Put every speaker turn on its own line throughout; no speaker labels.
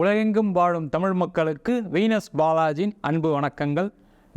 உலகெங்கும் வாழும் தமிழ் மக்களுக்கு வீனஸ் பாலாஜியின் அன்பு வணக்கங்கள்.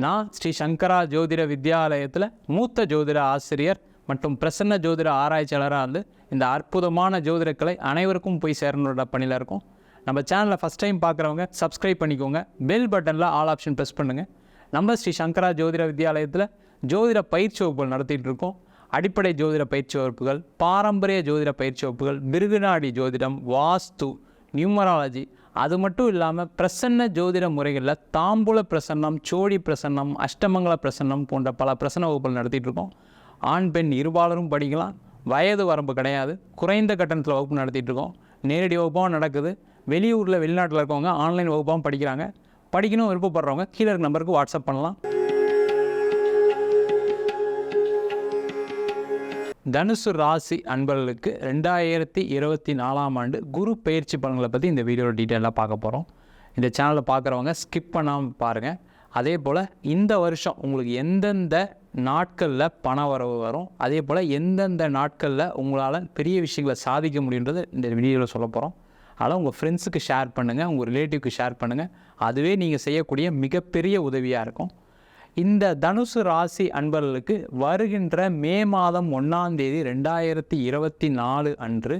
நான் ஸ்ரீ சங்கரா ஜோதிட வித்யாலயத்தில் மூத்த ஜோதிட ஆசிரியர் மற்றும் பிரசன்ன ஜோதிட ஆராய்ச்சியாளராக இருந்து இந்த அற்புதமான ஜோதிடக்கலை அனைவருக்கும் போய் சேரணுன்ற பணியில் இருக்கும். நம்ம சேனலை ஃபஸ்ட் டைம் பார்க்குறவங்க சப்ஸ்கிரைப் பண்ணிக்கோங்க. பெல் பட்டனில் ஆல் ஆப்ஷன் ப்ரெஸ் பண்ணுங்கள் நம்ம ஸ்ரீ சங்கரா ஜோதிட வித்யாலயத்தில் ஜோதிட பயிற்சி வகுப்புகள் நடத்திட்டு இருக்கோம். அடிப்படை ஜோதிட பயிற்சி வகுப்புகள் பாரம்பரிய ஜோதிட பயிற்சி வகுப்புகள் மிருகுநாடி ஜோதிடம் வாஸ்து நியூமராலஜி அது மட்டும் இல்லாமல் பிரசன்ன ஜோதிட முறைகளில் தாம்பூல பிரசன்னம் சோழி பிரசன்னம் அஷ்டமங்கல பிரசன்னம் போன்ற பல பிரசன்ன வகுப்புகள் நடத்திட்டு இருக்கோம். ஆண் பெண் இருபாலரும் படிக்கலாம். வயது வரம்பு கிடையாது. குறைந்த கட்டணத்தில் வகுப்பு நடத்திட்டு இருக்கோம். நேரடி வகுப்பாகவும் நடக்குது. வெளியூரில் வெளிநாட்டில் இருக்கவங்க ஆன்லைன் வகுப்பாகவும் படிக்கிறாங்க. படிக்கணும் விருப்பப்படுறவங்க கீழே இருக்க நம்பருக்கு வாட்ஸ்அப் பண்ணலாம். தனுசு ராசி அன்பர்களுக்கு ரெண்டாயிரத்தி இருபத்தி நாலாம் ஆண்டு குரு பயிற்சி பலன்களை பற்றி இந்த வீடியோவில் டீட்டெயிலாக பார்க்க போகிறோம் இந்த சேனலை பார்க்குறவங்க ஸ்கிப் பண்ணாமல் பாருங்கள் அதே போல் இந்த வருஷம் உங்களுக்கு எந்தெந்த நாட்களில் பண வரவு வரும் அதே போல் எந்தெந்த நாட்களில் உங்களால் பெரிய விஷயங்களை சாதிக்க முடியுன்றது இந்த வீடியோவில் சொல்ல போகிறோம் அதனால் உங்கள் ஃப்ரெண்ட்ஸுக்கு ஷேர் பண்ணுங்கள் உங்கள் ரிலேட்டிவ்க்கு ஷேர் பண்ணுங்கள் அதுவே நீங்கள் செய்யக்கூடிய மிகப்பெரிய உதவியாக இருக்கும். இந்த தனுசு ராசி அன்பர்களுக்கு வருகின்ற மே மாதம் ஒன்றாம் தேதி ரெண்டாயிரத்தி இருபத்தி நாலு அன்று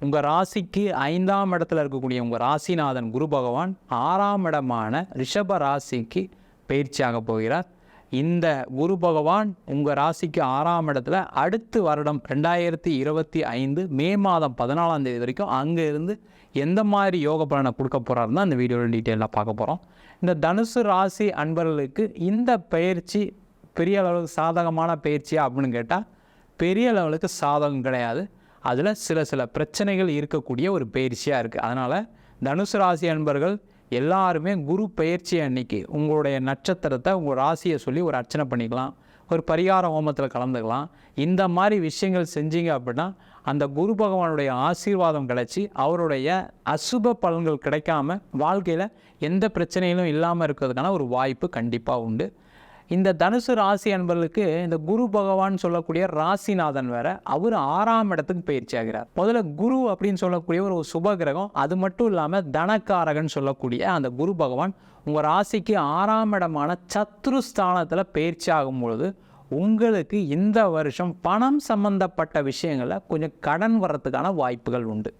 உங்கள் ராசிக்கு ஐந்தாம் இடத்துல இருக்கக்கூடிய உங்கள் ராசிநாதன் குரு பகவான் ஆறாம் இடமான ரிஷப ராசிக்கு பயிற்சியாக போகிறார். இந்த குரு பகவான் உங்கள் ராசிக்கு ஆறாம் இடத்துல அடுத்து வருடம் ரெண்டாயிரத்தி இருபத்தி ஐந்து மே மாதம் பதினாலாம் தேதி வரைக்கும் அங்கே இருந்து எந்த மாதிரி யோக பலனை கொடுக்க போகிறாருன்னா அந்த வீடியோவில் டீட்டெயிலாக பார்க்க போகிறோம் இந்த தனுசு ராசி அன்பர்களுக்கு இந்த பயிற்சி பெரிய அளவுக்கு சாதகமான பயிற்சியா அப்படின்னு கேட்டால் பெரிய லெவலுக்கு சாதகம் கிடையாது. அதில் சில சில பிரச்சனைகள் இருக்கக்கூடிய ஒரு பயிற்சியாக இருக்குது அதனால் தனுசு ராசி அன்பர்கள் எல்லாருமே குரு பயிற்சி அன்னைக்கு உங்களுடைய நட்சத்திரத்தை உங்கள் ராசியை சொல்லி ஒரு அர்ச்சனை பண்ணிக்கலாம். ஒரு பரிகார ஹோமத்தில் கலந்துக்கலாம். இந்த மாதிரி விஷயங்கள் செஞ்சீங்க அப்படின்னா அந்த குரு பகவானுடைய ஆசீர்வாதம் கிடச்சி அவருடைய அசுப பலன்கள் கிடைக்காம வாழ்க்கையில் எந்த பிரச்சனையிலும் இல்லாமல் இருக்கிறதுக்கான ஒரு வாய்ப்பு கண்டிப்பாக உண்டு. இந்த தனுசு ராசி அன்பர்களுக்கு இந்த குரு பகவான் சொல்லக்கூடிய ராசிநாதன் வேற அவர் ஆறாம் இடத்துக்கு பயிற்சி ஆகிறார். முதல்ல குரு அப்படின்னு சொல்லக்கூடிய ஒரு சுப கிரகம் அது மட்டும் இல்லாமல் தனக்காரகன் சொல்லக்கூடிய அந்த குரு பகவான் உங்கள் ராசிக்கு ஆறாம் இடமான சத்ருஸ்தானத்தில் பயிற்சி ஆகும் பொழுது உங்களுக்கு இந்த வருஷம் பணம் சம்பந்தப்பட்ட விஷயங்களில் கொஞ்சம் கடன் வர்றதுக்கான வாய்ப்புகள் உண்டு.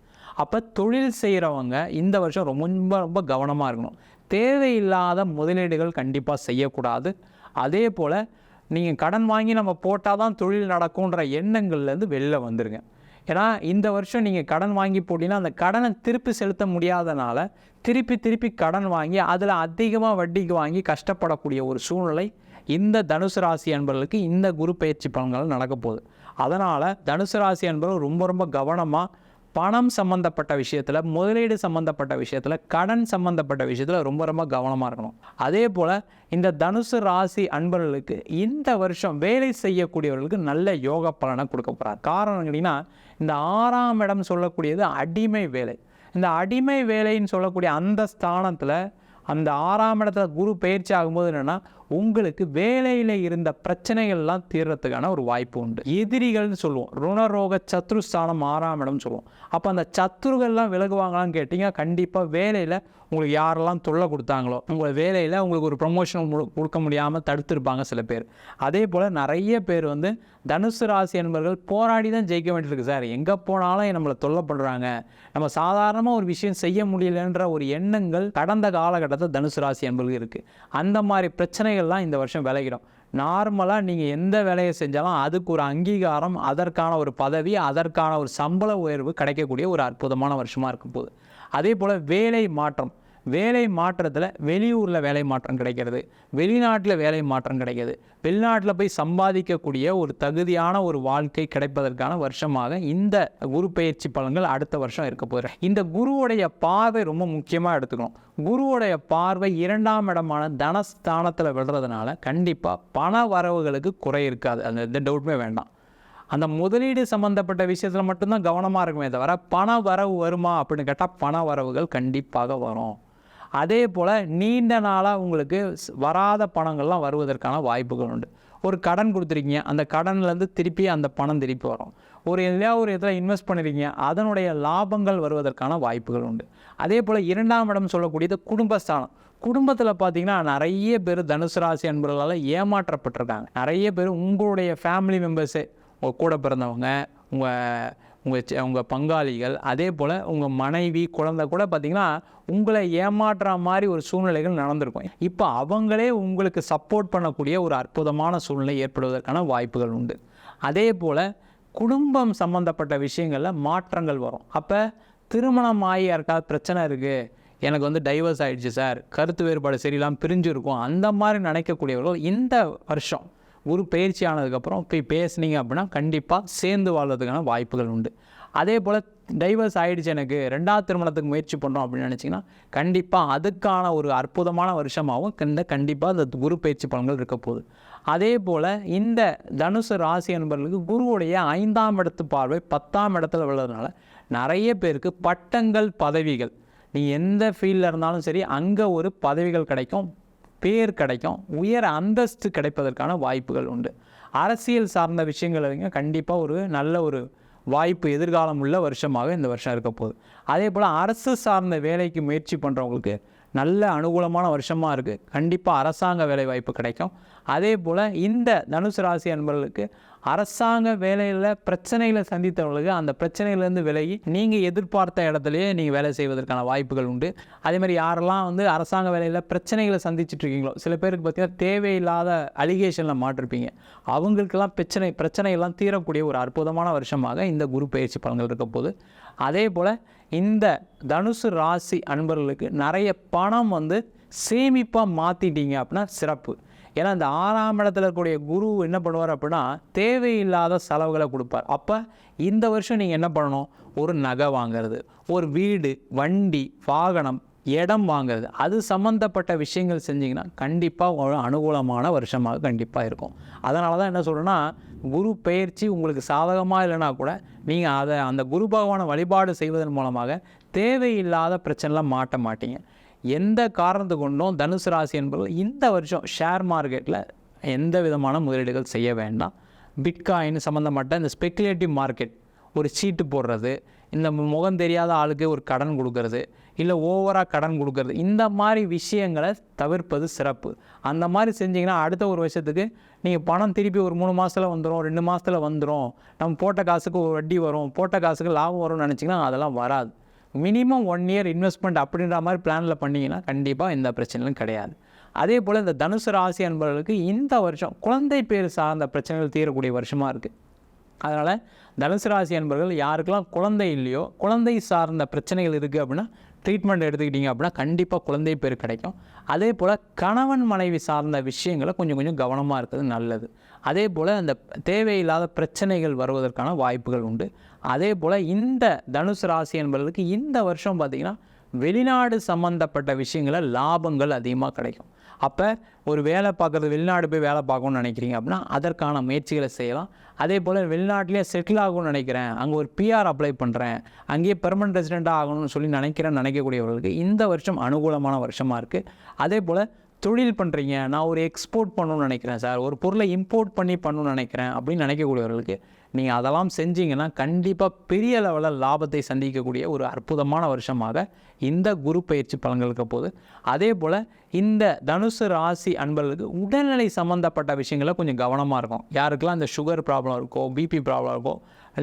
அப்போ தொழில் செய்கிறவங்க இந்த வருஷம் ரொம்ப ரொம்ப கவனமாக இருக்கணும். தேவையில்லாத முதலீடுகள் கண்டிப்பாக செய்யக்கூடாது. அதே போல் நீங்கள் கடன் வாங்கி நம்ம போட்டால் தான் தொழில் நடக்கும்ன்ற எண்ணங்கள்லேருந்து வெளில வந்துடுங்க ஏன்னா இந்த வருஷம் நீங்கள் கடன் வாங்கி போட்டிங்கன்னா அந்த கடனை திருப்பி செலுத்த முடியாதனால திருப்பி திருப்பி கடன் வாங்கி அதில் அதிகமாக வட்டிக்கு வாங்கி கஷ்டப்படக்கூடிய ஒரு சூழ்நிலை இந்த தனுசு ராசி அன்பர்களுக்கு இந்த குரு பயிற்சி பலன்கள் நடக்க போகுது. அதனால் தனுசு ராசி அன்பர்கள் ரொம்ப ரொம்ப கவனமாக பணம் சம்மந்தப்பட்ட விஷயத்தில் முதலீடு சம்மந்தப்பட்ட விஷயத்தில் கடன் சம்மந்தப்பட்ட விஷயத்தில் ரொம்ப ரொம்ப கவனமாக இருக்கணும். அதே போல் இந்த தனுசு ராசி அன்பர்களுக்கு இந்த வருஷம் வேலை செய்யக்கூடியவர்களுக்கு நல்ல யோக பலனை கொடுக்க போகிறார் காரணம் கேட்டிங்கன்னா இந்த ஆறாம் இடம் சொல்லக்கூடியது அடிமை வேலை. இந்த அடிமை வேலைன்னு சொல்லக்கூடிய அந்த ஸ்தானத்தில் அந்த ஆறாம் இடத்துல குரு பயிற்சி ஆகும்போது என்னென்னா உங்களுக்கு வேலையில் இருந்த பிரச்சனைகள்லாம் தீர்றதுக்கான ஒரு வாய்ப்பு உண்டு. எதிரிகள்னு சொல்லுவோம். ருணரோக சத்ருஸ்தானம் ஆறாம் இடம்னு சொல்லுவோம். அப்போ அந்த சத்துருகள்லாம் விலகுவாங்களான்னு கேட்டிங்கன்னா கண்டிப்பாக வேலையில் உங்களுக்கு யாரெல்லாம் தொல்லை கொடுத்தாங்களோ உங்களை வேலையில் உங்களுக்கு ஒரு ப்ரொமோஷன் கொடுக்க முடியாமல் தடுத்துருப்பாங்க சில பேர். அதே போல் நிறைய பேர் வந்து தனுசு ராசி என்பவர்கள் போராடி தான் ஜெயிக்க வேண்டியிருக்கு சார். எங்கே போனாலும் நம்மளை தொல்லை பண்ணுறாங்க நம்ம சாதாரணமாக ஒரு விஷயம் செய்ய முடியலன்ற ஒரு எண்ணங்கள் கடந்த காலகட்டத்தில் தனுசு ராசி என்பர்கள் இருக்குது அந்த மாதிரி பிரச்சனைகள் வேலைகள்லாம் இந்த வருஷம் விலகிடும். நார்மலாக நீங்கள் எந்த வேலையை செஞ்சாலும் அதுக்கு ஒரு அங்கீகாரம் அதற்கான ஒரு பதவி அதற்கான ஒரு சம்பள உயர்வு கிடைக்கக்கூடிய ஒரு அற்புதமான வருஷமாக இருக்கும் போது. அதே போல் வேலை மாற்றம். வேலை மாற்றத்தில் வெளியூரில் வேலை மாற்றம் கிடைக்கிறது. வெளிநாட்டில் வேலை மாற்றம் கிடைக்கிறது. வெளிநாட்டில் போய் சம்பாதிக்கக்கூடிய ஒரு தகுதியான ஒரு வாழ்க்கை கிடைப்பதற்கான வருஷமாக இந்த குரு பயிற்சி பலன்கள் அடுத்த வருஷம் இருக்க போகிறேன் இந்த குருவுடைய பார்வை ரொம்ப முக்கியமாக எடுத்துக்கணும். குருவுடைய பார்வை இரண்டாம் இடமான தனஸ்தானத்தில் விடுறதுனால கண்டிப்பாக பண வரவுகளுக்கு குறை இருக்காது. அந்த எந்த டவுட்டுமே வேண்டாம். அந்த முதலீடு சம்மந்தப்பட்ட விஷயத்தில் மட்டும்தான் கவனமாக இருக்குமே தவிர பண வரவு வருமா அப்படின்னு கேட்டால் பண வரவுகள் கண்டிப்பாக வரும். அதே போல் நீண்ட நாளாக உங்களுக்கு ஸ்- வராத பணங்கள்லாம் வருவதற்கான வாய்ப்புகள் உண்டு. ஒரு கடன் கொடுத்துருக்கீங்க அந்த கடன்லேருந்து திருப்பி அந்த பணம் திருப்பி வரும். ஒரு எதுலையா ஒரு இதில் இன்வெஸ்ட் பண்ணியிருக்கீங்க அதனுடைய லாபங்கள் வருவதற்கான வாய்ப்புகள் உண்டு. அதே போல் இரண்டாம் இடம் சொல்லக்கூடியது குடும்பஸ்தானம். குடும்பத்தில் பார்த்தீங்கன்னா நிறைய பேர் தனுசு ராசி அன்பர்களால் ஏமாற்றப்பட்டிருக்காங்க. நிறைய பேர் உங்களுடைய ஃபேமிலி மெம்பர்ஸு உங்கள் கூட பிறந்தவங்க உங்கள் உங்கள் உங்கள் பங்காளிகள் அதே போல் உங்கள் மனைவி குழந்தை கூட பார்த்திங்கன்னா உங்களை ஏமாற்றுற மாதிரி ஒரு சூழ்நிலைகள் நடந்திருக்கும். இப்போ அவங்களே உங்களுக்கு சப்போர்ட் பண்ணக்கூடிய ஒரு அற்புதமான சூழ்நிலை ஏற்படுவதற்கான வாய்ப்புகள் உண்டு. அதே போல் குடும்பம் சம்மந்தப்பட்ட விஷயங்களில் மாற்றங்கள் வரும். அப்போ திருமணம் ஆகி யாருக்காவது பிரச்சனை இருக்குது எனக்கு வந்து டைவர்ஸ் ஆகிடுச்சு சார். கருத்து வேறுபாடு சரியில்லாமல் பிரிஞ்சிருக்கும். அந்த மாதிரி நினைக்கக்கூடியவர்கள் இந்த வருஷம் குரு பயிற்சி ஆனதுக்கப்புறம் போய் பேசுனீங்க அப்படின்னா கண்டிப்பாக சேர்ந்து வாழ்றதுக்கான வாய்ப்புகள் உண்டு. அதே போல் டைவர்ஸ் ஆயிடுச்சு எனக்கு ரெண்டாவது திருமணத்துக்கு முயற்சி பண்ணுறோம் அப்படின்னு நினச்சிங்கன்னா கண்டிப்பாக அதுக்கான ஒரு அற்புதமான வருஷமாகவும் இந்த கண்டிப்பாக அந்த குரு பயிற்சி பலன்கள் இருக்க போகுது. அதே போல் இந்த தனுசு ராசி என்பவர்களுக்கு குருவுடைய ஐந்தாம் இடத்து பார்வை பத்தாம் இடத்துல விழுறதுனால நிறைய பேருக்கு பட்டங்கள் பதவிகள். நீ எந்த ஃபீல்டில் இருந்தாலும் சரி அங்கே ஒரு பதவிகள் கிடைக்கும். பேர் கிடைக்கும் உயர் அந்தஸ்து கிடைப்பதற்கான வாய்ப்புகள் உண்டு. அரசியல் சார்ந்த விஷயங்கள் இருங்க கண்டிப்பாக ஒரு நல்ல ஒரு வாய்ப்பு எதிர்காலம் உள்ள வருஷமாக இந்த வருஷம் இருக்க போகுது. அதே போல் அரசு சார்ந்த வேலைக்கு முயற்சி பண்ணுறவங்களுக்கு நல்ல அனுகூலமான வருஷமாக இருக்குது கண்டிப்பாக அரசாங்க வேலை வாய்ப்பு கிடைக்கும். அதே போல் இந்த தனுசு ராசி அன்பர்களுக்கு அரசாங்க வேலையில் பிரச்சனைகளை சந்தித்தவர்களுக்கு அந்த பிரச்சனையிலேருந்து விலகி நீங்கள் எதிர்பார்த்த இடத்துலையே நீங்கள் வேலை செய்வதற்கான வாய்ப்புகள் உண்டு. அதேமாதிரி யாரெல்லாம் வந்து அரசாங்க வேலையில் பிரச்சனைகளை சந்திச்சுட்டு இருக்கீங்களோ சில பேருக்கு பார்த்தீங்கன்னா தேவையில்லாத அலிகேஷனில் மாட்டிருப்பீங்க. அவங்களுக்கெல்லாம் பிரச்சனை பிரச்சனையெல்லாம் தீரக்கூடிய ஒரு அற்புதமான வருஷமாக இந்த குரு பயிற்சி பலன்கள் இருக்க போது அதே போல் இந்த தனுசு ராசி அன்பர்களுக்கு நிறைய பணம் வந்து சேமிப்பாக மாற்றிட்டீங்க அப்படின்னா சிறப்பு. ஏன்னா இந்த ஆறாம் இடத்துல இருக்கக்கூடிய குரு என்ன பண்ணுவார் அப்படின்னா தேவையில்லாத செலவுகளை கொடுப்பார். அப்போ இந்த வருஷம் நீங்கள் என்ன பண்ணணும்? ஒரு நகை வாங்குறது ஒரு வீடு வண்டி வாகனம் இடம் வாங்குறது. அது சம்மந்தப்பட்ட விஷயங்கள் செஞ்சிங்கன்னா கண்டிப்பாக ஒரு அனுகூலமான வருஷமாக கண்டிப்பாக இருக்கும். அதனால தான் என்ன சொல்கிறேன்னா குரு பயிற்சி உங்களுக்கு சாதகமாக இல்லைனா கூட நீங்கள் அதை அந்த குரு பகவானை வழிபாடு செய்வதன் மூலமாக தேவையில்லாத பிரச்சனைலாம் மாட்ட மாட்டீங்க. எந்த காரணத்து கொண்டும் தனுசு ராசி என்பவர்கள் இந்த வருஷம் ஷேர் மார்க்கெட்டில் எந்த விதமான முதலீடுகள் செய்ய வேண்டாம். பிட்காயின் சம்மந்தப்பட்ட இந்த ஸ்பெக்குலேட்டிவ் மார்க்கெட் ஒரு சீட்டு போடுறது இந்த முகம் தெரியாத ஆளுக்கு ஒரு கடன் கொடுக்கறது இல்லை ஓவராக கடன் கொடுக்கறது இந்த மாதிரி விஷயங்களை தவிர்ப்பது சிறப்பு. அந்த மாதிரி செஞ்சிங்கன்னா அடுத்த ஒரு வருஷத்துக்கு நீங்கள் பணம் திருப்பி ஒரு மூணு மாதத்தில் வந்துடும் ரெண்டு மாதத்தில் வந்துடும் நம்ம போட்ட காசுக்கு ஒரு வட்டி வரும் போட்ட காசுக்கு லாபம் வரும்னு நினச்சிங்கன்னா அதெல்லாம் வராது. மினிமம் ஒன் இயர் இன்வெஸ்ட்மெண்ட் அப்படின்ற மாதிரி பிளானில் பண்ணிங்கன்னா கண்டிப்பாக எந்த பிரச்சனையும் கிடையாது. அதே போல் இந்த தனுசு ராசி அன்பர்களுக்கு இந்த வருஷம் குழந்தை பேர் சார்ந்த பிரச்சனைகள் தீரக்கூடிய வருஷமாக இருக்குது அதனால் தனுசு ராசி அன்பர்கள் யாருக்கெல்லாம் குழந்தை இல்லையோ குழந்தை சார்ந்த பிரச்சனைகள் இருக்குது அப்படின்னா ட்ரீட்மெண்ட் எடுத்துக்கிட்டிங்க அப்படின்னா கண்டிப்பாக குழந்தை பேர் கிடைக்கும். அதே போல் கணவன் மனைவி சார்ந்த விஷயங்களை கொஞ்சம் கொஞ்சம் கவனமாக இருக்கிறது நல்லது. அதே போல் அந்த தேவையில்லாத பிரச்சனைகள் வருவதற்கான வாய்ப்புகள் உண்டு. அதே போல் இந்த தனுசு ராசி என்பவர்களுக்கு இந்த வருஷம் பார்த்திங்கன்னா வெளிநாடு சம்மந்தப்பட்ட விஷயங்களில் லாபங்கள் அதிகமாக கிடைக்கும். அப்போ ஒரு வேலை பார்க்குறது வெளிநாடு போய் வேலை பார்க்கணும்னு நினைக்கிறீங்க அப்படின்னா அதற்கான முயற்சிகளை செய்யலாம். அதே போல் வெளிநாட்டிலே செட்டில் ஆகணும்னு நினைக்கிறேன். அங்கே ஒரு பிஆர் அப்ளை பண்ணுறேன் அங்கேயே பெர்மனன்ட் ரெசிடெண்ட்டாக ஆகணும்னு சொல்லி நினைக்கிறேன் நினைக்கக்கூடியவர்களுக்கு இந்த வருஷம் அனுகூலமான வருஷமாக இருக்குது அதே போல் தொழில் பண்ணுறீங்க நான் ஒரு எக்ஸ்போர்ட் பண்ணணும்னு நினைக்கிறேன் சார். ஒரு பொருளை இம்போர்ட் பண்ணி பண்ணணும்னு நினைக்கிறேன் அப்படின்னு நினைக்கக்கூடியவர்களுக்கு நீங்கள் அதெல்லாம் செஞ்சீங்கன்னா கண்டிப்பாக பெரிய லெவலில் லாபத்தை சந்திக்கக்கூடிய ஒரு அற்புதமான வருஷமாக இந்த குரு பயிற்சி பலன்களுக்கு போகுது. அதே போல் இந்த தனுசு ராசி அன்பர்களுக்கு உடல்நிலை சம்மந்தப்பட்ட விஷயங்களை கொஞ்சம் கவனமாக இருக்கும் யாருக்கெல்லாம் இந்த சுகர் ப்ராப்ளம் இருக்கோ பிபி ப்ராப்ளம் இருக்கோ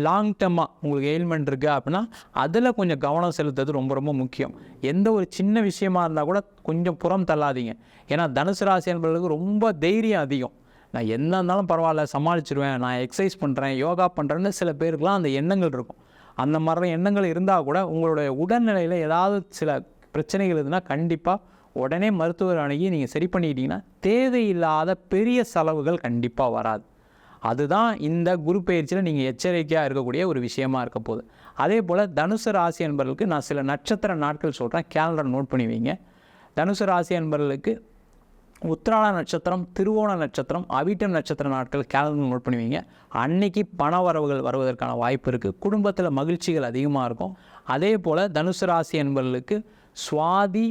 லாங் டேர்மாக உங்களுக்கு எயில்மெண்ட் இருக்குது அப்படின்னா அதில் கொஞ்சம் கவனம் செலுத்துறது ரொம்ப ரொம்ப முக்கியம். எந்த ஒரு சின்ன விஷயமா இருந்தால் கூட கொஞ்சம் புறம் தள்ளாதீங்க. ஏன்னா தனுசு ராசி அன்பர்களுக்கு ரொம்ப தைரியம் அதிகம். நான் என்ன இருந்தாலும் பரவாயில்ல சமாளிச்சிருவேன் நான் எக்ஸசைஸ் பண்ணுறேன் யோகா பண்ணுறேன்னு சில பேருக்குலாம் அந்த எண்ணங்கள் இருக்கும். அந்த மாதிரி எண்ணங்கள் இருந்தால் கூட உங்களுடைய உடல்நிலையில் ஏதாவது சில பிரச்சனைகள் இருந்ததுன்னா கண்டிப்பாக உடனே மருத்துவர் அணுகி நீங்கள் சரி பண்ணிக்கிட்டீங்கன்னா தேவையில்லாத பெரிய செலவுகள் கண்டிப்பாக வராது. அதுதான் இந்த குரு பயிற்சியில் நீங்கள் எச்சரிக்கையாக இருக்கக்கூடிய ஒரு விஷயமா இருக்க போகுது. அதே போல் தனுசு ராசி என்பவர்களுக்கு நான் சில நட்சத்திர நாட்கள் சொல்கிறேன் கேலண்டர் நோட் பண்ணி வைங்க. தனுசு ராசி என்பவர்களுக்கு உத்திராட நட்சத்திரம் திருவோண நட்சத்திரம் அவிட்டம் நட்சத்திர நாட்கள் கேலண்டர் நோட் பண்ணுவீங்க. அன்னைக்கு பண வரவுகள் வருவதற்கான வாய்ப்பு இருக்குது குடும்பத்தில் மகிழ்ச்சிகள் அதிகமாக இருக்கும். அதே போல் தனுசு ராசி என்பவர்களுக்கு சுவாதி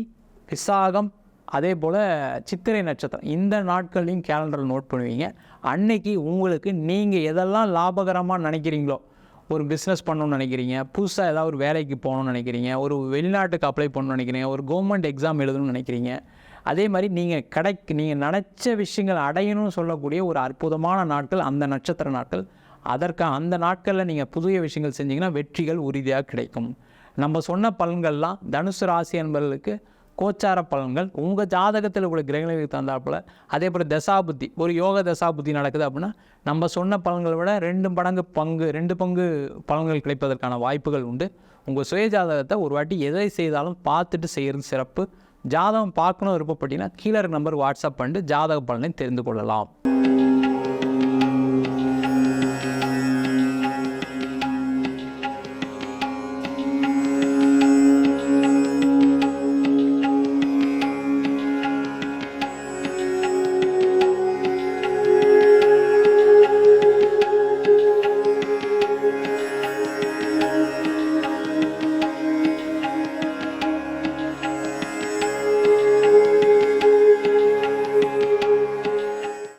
விசாகம் அதே போல் சித்திரை நட்சத்திரம் இந்த நாட்களையும் கேலண்டரில் நோட் பண்ணுவீங்க. அன்னைக்கு உங்களுக்கு நீங்கள் எதெல்லாம் லாபகரமாக நினைக்கிறீங்களோ ஒரு பிஸ்னஸ் பண்ணணும்னு நினைக்கிறீங்க புதுசாக ஏதாவது ஒரு வேலைக்கு போகணும்னு நினைக்கிறீங்க ஒரு வெளிநாட்டுக்கு அப்ளை பண்ணணும்னு நினைக்கிறீங்க ஒரு கவர்மெண்ட் எக்ஸாம் எழுதணும்னு நினைக்கிறீங்க அதே மாதிரி நீங்கள் கடைக்கு நீங்கள் நினச்ச விஷயங்கள் அடையணும்னு சொல்லக்கூடிய ஒரு அற்புதமான நாட்கள் அந்த நட்சத்திர நாட்கள். அதற்காக அந்த நாட்களில் நீங்கள் புதிய விஷயங்கள் செஞ்சீங்கன்னா வெற்றிகள் உறுதியாக கிடைக்கும். நம்ம சொன்ன பலன்கள்லாம் தனுசு ராசி என்பவர்களுக்கு கோச்சார பலன்கள். உங்கள் ஜாதகத்தில் உள்ள கிரகங்களுக்கு தந்தாப்பில் அதே போல் தசாபுத்தி ஒரு யோக தசாபுத்தி நடக்குது அப்படின்னா நம்ம சொன்ன பலன்களை விட ரெண்டு மடங்கு பங்கு ரெண்டு பங்கு பலன்கள் கிடைப்பதற்கான வாய்ப்புகள் உண்டு. உங்கள் சுய ஜாதகத்தை ஒரு வாட்டி எதை செய்தாலும் பார்த்துட்டு செய்கிறது சிறப்பு. ஜாதகம் பார்க்கணும் விருப்பப்பட்டீங்கன்னா கீழே நம்பர் வாட்ஸ்அப் பண்ணிட்டு ஜாதக பலனை தெரிந்து கொள்ளலாம்.